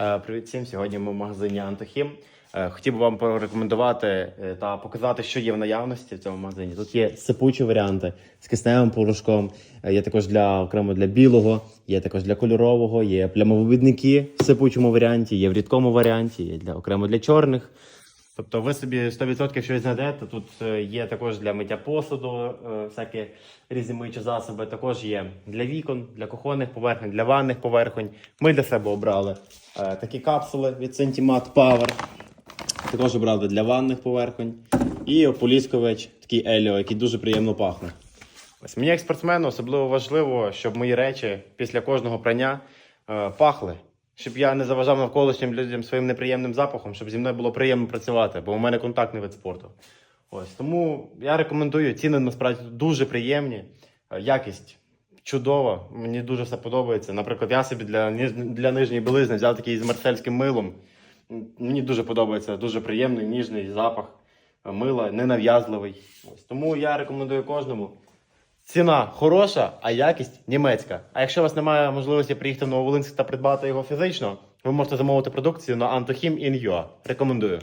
Е, Привіт всім! Сьогодні ми в магазині Антохім. Е, Хотів би вам порекомендувати е, та показати, що є в наявності в цьому магазині. Тут є сипучі варіанти з кисневим порошком, є також для окремо для білого, є також для кольорового, є плямовидники в сипучому варіанті, є в рідкому варіанті, є для окремо для чорних. Тобто ви собі 100% щось знайдете. Тут е, є також для миття посуду, е, всякі різні миючі засоби. Також є для вікон, для кухонних поверхень, для ванних поверхонь. Ми для себе обрали е, такі капсули від Sentimat Power. Також обрали для ванних поверхонь. І ополіскувач, такий Еліо, який дуже приємно пахне. Ось мені як спортсмену особливо важливо, щоб мої речі після кожного прання пахли. Щоб я не заважав навколишнім людям своїм неприємним запахом, щоб зі мною було приємно працювати, бо у мене контактний вид спорту. Ось тому я рекомендую. Ціни насправді дуже приємні, е, якість чудова. Мені дуже все подобається. Наприклад, я собі для, для нижньої білизни взяв такий з марсельським милом. Мені дуже подобається, дуже приємний, ніжний запах е, мила, ненав'язливий. Ось тому я рекомендую кожному. Ціна хороша, а якість німецька. А якщо у вас немає можливості приїхати в Нововолинськ та придбати його фізично, ви можете замовити продукцію на Antohim. Рекомендую.